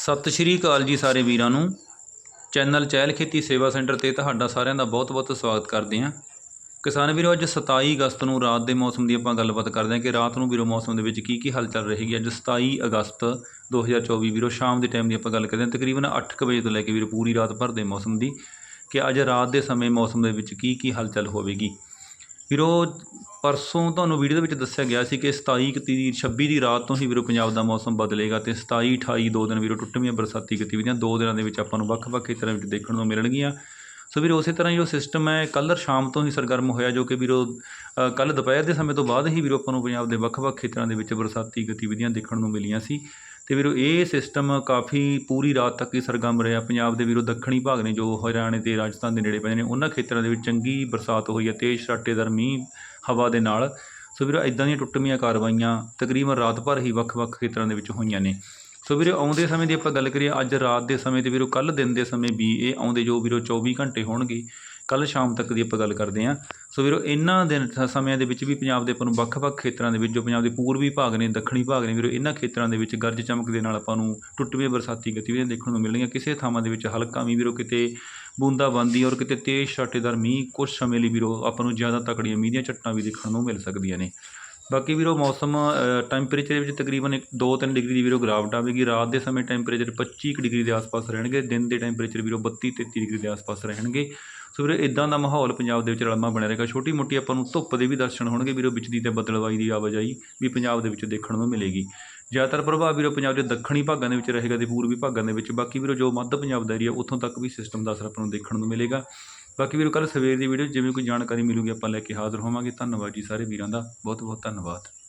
ਸਤਿ ਸ਼੍ਰੀ ਅਕਾਲ ਜੀ ਸਾਰੇ ਵੀਰਾਂ ਨੂੰ। ਚੈਨਲ ਚਹਿਲ ਖੇਤੀ ਸੇਵਾ ਸੈਂਟਰ ਤੇ ਤੁਹਾਡਾ ਸਾਰਿਆਂ ਦਾ ਬਹੁਤ-ਬਹੁਤ ਸਵਾਗਤ ਕਰਦੇ ਹਾਂ। ਕਿਸਾਨ ਵੀਰੋ, ਅੱਜ 27 ਅਗਸਤ ਨੂੰ ਰਾਤ ਦੇ ਮੌਸਮ ਦੀ ਆਪਾਂ ਗੱਲਬਾਤ ਕਰਦੇ ਹਾਂ ਕਿ ਰਾਤ ਨੂੰ ਵੀਰੋ ਮੌਸਮ ਦੇ ਵਿੱਚ ਕੀ ਕੀ ਹਲਚਲ ਰਹੇਗੀ। ਅੱਜ 27 ਅਗਸਤ 2024 ਵੀਰੋ, ਸ਼ਾਮ ਦੇ ਟਾਈਮ ਦੀ ਆਪਾਂ ਗੱਲ ਕਰਦੇ ਹਾਂ। ਤਕਰੀਬਨ 8 ਵਜੇ ਤੋਂ ਲੈ ਕੇ ਵੀਰੋ ਪੂਰੀ ਰਾਤ ਭਰ ਦੇ ਮੌਸਮ ਦੀ ਕਿ ਅੱਜ ਰਾਤ ਦੇ ਸਮੇਂ ਮੌਸਮ ਦੇ ਵਿੱਚ ਕੀ ਕੀ ਹਲਚਲ ਹੋਵੇਗੀ। ਵੀਰੋ ਪਰਸੋਂ ਤੁਹਾਨੂੰ ਵੀਡੀਓ ਦੇ ਵਿੱਚ ਦੱਸਿਆ ਗਿਆ ਸੀ ਕਿ 27 ਇਕੱਤੀ ਦੀ 26 ਦੀ ਰਾਤ ਤੋਂ ਹੀ ਵੀਰੋ ਪੰਜਾਬ ਦਾ ਮੌਸਮ ਬਦਲੇਗਾ ਤੇ 27 28 ਦੋ ਦਿਨ ਵੀਰੋ ਟੁੱਟਵੀਆਂ ਬਰਸਾਤੀ ਗਤੀਵਿਧੀਆਂ ਦੋ ਦਿਨਾਂ ਦੇ ਵਿੱਚ ਆਪਾਂ ਨੂੰ ਵੱਖ-ਵੱਖ ਖੇਤਰਾਂ ਵਿੱਚ ਦੇਖਣ ਨੂੰ ਮਿਲਣਗੀਆਂ। ਸੋ ਵੀਰੋ ਉਸੇ ਤਰ੍ਹਾਂ ਹੀ ਜੋ ਸਿਸਟਮ ਹੈ, ਕੱਲ੍ਹ ਸ਼ਾਮ ਤੋਂ ਹੀ ਸਰਗਰਮ ਹੋਇਆ ਜੋ ਕਿ ਵੀਰੋ ਕੱਲ੍ਹ ਦੁਪਹਿਰ ਦੇ ਸਮੇਂ ਤੋਂ ਬਾਅਦ ਹੀ ਵੀਰੋ ਆਪਾਂ ਨੂੰ ਪੰਜਾਬ ਦੇ ਵੱਖ-ਵੱਖ ਖੇਤਰਾਂ ਦੇ ਵਿੱਚ ਬਰਸਾਤੀ ਗਤੀਵਿਧੀਆਂ ਦੇਖਣ ਨੂੰ ਮਿਲੀਆਂ ਸੀ। ਤੇ ਵੀਰੋ ਇਹ ਸਿਸਟਮ ਕਾਫੀ ਪੂਰੀ ਰਾਤ ਤੱਕ ਹੀ ਸਰਗਰਮ ਰਿਹਾ। ਪੰਜਾਬ ਦੇ ਵੀਰੋ ਦੱਖਣੀ ਭਾਗ ਨੇ ਜੋ ਹਰਿਆਣੇ ਤੇ ਰਾਜਸਥਾਨ ਦੇ ਨੇੜੇ ਪੈਂਦੇ ਨੇ, ਉਹਨਾਂ ਖੇਤਰਾਂ ਦੇ ਵਿੱਚ ਚੰਗੀ ਬਰਸਾਤ ਹੋਈ ਹੈ, ਤੇਜ਼ ਛਾਟੇਦਾਰ ਮੀਂਹ ਹਵਾ ਦੇ ਨਾਲ। ਸੋ ਵੀਰੋ ਇਦਾਂ ਦੀਆਂ ਟੁੱਟਵੀਆਂ ਕਾਰਵਾਈਆਂ ਤਕਰੀਬਨ ਰਾਤ ਭਰ ਹੀ ਵੱਖ-ਵੱਖ ਖੇਤਰਾਂ ਦੇ ਵਿੱਚ ਹੋਈਆਂ ਨੇ। ਸੋ ਵੀਰੋ, ਆਉਂਦੇ ਸਮੇਂ ਦੀ ਆਪਾਂ ਗੱਲ ਕਰੀਏ, ਅੱਜ ਰਾਤ ਦੇ ਸਮੇਂ ਤੇ ਵੀਰੋ ਕੱਲ ਦਿਨ ਦੇ ਸਮੇਂ ਵੀ ਇਹ ਆਉਂਦੇ ਜੋ ਵੀਰੋ 24 ਘੰਟੇ ਹੋਣਗੇ। ਕੱਲ ਸ਼ਾਮ ਤੱਕ ਦੀ ਆਪਾਂ ਗੱਲ ਕਰਦੇ ਹਾਂ। ਸੋ ਵੀਰੋ, ਇਹਨਾਂ ਦਿਨ ਸ- ਸਮਿਆਂ ਦੇ ਵਿੱਚ ਵੀ ਪੰਜਾਬ ਦੇ ਆਪਾਂ ਨੂੰ ਵੱਖ-ਵੱਖ ਖੇਤਰਾਂ ਦੇ ਵਿੱਚ, ਜੋ ਪੰਜਾਬ ਦੇ ਪੂਰਬੀ ਭਾਗ ਨੇ, ਦੱਖਣੀ ਭਾਗ ਨੇ, ਵੀਰੋ, ਇਹਨਾਂ ਖੇਤਰਾਂ ਦੇ ਵਿੱਚ ਗਰਜ ਚਮਕ ਦੇ ਨਾਲ ਆਪਾਂ ਨੂੰ ਟੁੱਟਵੀਂ ਬਰਸਾਤੀ ਗਤੀਵਿਧੀਆਂ ਦੇਖਣ ਨੂੰ ਮਿਲਣਗੀਆਂ ਕਿਸੇ ਥਾਵਾਂ ਦੇ ਵਿੱਚ ਹਲਕਾ ਮੀਂਹ ਵੀਰੋ, ਕਿਤੇ ਬੂੰਦਾਬਾਂਦੀ ਔਰ ਕਿਤੇ ਤੇਜ਼ ਛਾਟੇਦਾਰ ਮੀਂਹ ਕੁਝ ਸਮੇਂ ਲਈ, ਵੀਰੋ, ਆਪਾਂ ਨੂੰ ਜ਼ਿਆਦਾ ਤਕੜੀਆਂ ਮੀਂਹ ਦੀਆਂ ਝੱਟਾਂ ਵੀ ਦੇਖਣ ਨੂੰ ਮਿਲ ਸਕਦੀਆਂ ਨੇ। ਬਾਕੀ, ਵੀਰੋ, ਮੌਸਮ ਟੈਂਪਰੇਚਰ ਦੇ ਵਿੱਚ ਤਕਰੀਬਨ 2-3 ਡਿਗਰੀ ਦੀ, ਵੀਰੋ, ਗਿਰਾਵਟ ਆਵੇਗੀ। ਰਾਤ ਦੇ ਸਮੇਂ ਟੈਂਪਰੇਚਰ 25 ਕੁ ਡਿਗਰੀ ਦੇ ਆਸ-ਪਾਸ ਰਹਿਣਗੇ। ਦਿਨ ਦੇ ਟੈਂਪਰੇਚਰ, ਵੀਰੋ 32-33 ਡਿਗਰੀ ਦੇ ਆਸ-ਪਾਸ ਰਹਿਣਗੇ। ਸੋ ਵੀਰੋ ਇਦਾਂ ਦਾ ਮਾਹੌਲ ਪੰਜਾਬ ਦੇ ਵਿੱਚ ਰਲਮਾ ਬਣਿਆ ਰਹੇਗਾ। ਛੋਟੀ ਮੋਟੀ ਆਪਾਂ ਨੂੰ ਧੁੱਪ ਦੇ ਵੀ ਦਰਸ਼ਨ ਹੋਣਗੇ ਵੀਰੋ ਵਿੱਚ ਦੀ ਤੇ ਬੱਦਲਵਾਈ ਦੀ ਆਵਾਜਾਈ ਵੀ ਪੰਜਾਬ ਦੇ ਵਿੱਚ ਦੇਖਣ ਨੂੰ ਮਿਲੇਗੀ। ਜ਼ਿਆਦਾਤਰ ਪ੍ਰਭਾਵ ਵੀਰੋ ਪੰਜਾਬ ਦੇ ਦੱਖਣੀ ਭਾਗਾਂ ਦੇ ਵਿੱਚ ਰਹੇਗਾ ਤੇ ਪੂਰਬੀ ਭਾਗਾਂ ਦੇ ਵਿੱਚ। ਬਾਕੀ ਵੀਰੋ, ਜੋ ਮੱਧ ਪੰਜਾਬ ਦਾ ਏਰੀਆ ਉੱਥੋਂ ਤੱਕ ਵੀ ਸਿਸਟਮ ਦਾ ਅਸਰ ਆਪਾਂ ਨੂੰ ਦੇਖਣ ਨੂੰ ਮਿਲੇਗਾ। ਬਾਕੀ ਵੀਰੋ ਕੱਲ ਸਵੇਰ ਦੀ ਵੀਡੀਓ ਜਿਵੇਂ ਕੋਈ ਜਾਣਕਾਰੀ ਮਿਲੂਗੀ ਆਪਾਂ ਲੈ ਕੇ ਹਾਜ਼ਰ ਹੋਵਾਂਗੇ। ਧੰਨਵਾਦ ਜੀ ਸਾਰੇ ਵੀਰਾਂ ਦਾ। ਬਹੁਤ ਬਹੁਤ ਧੰਨਵਾਦ।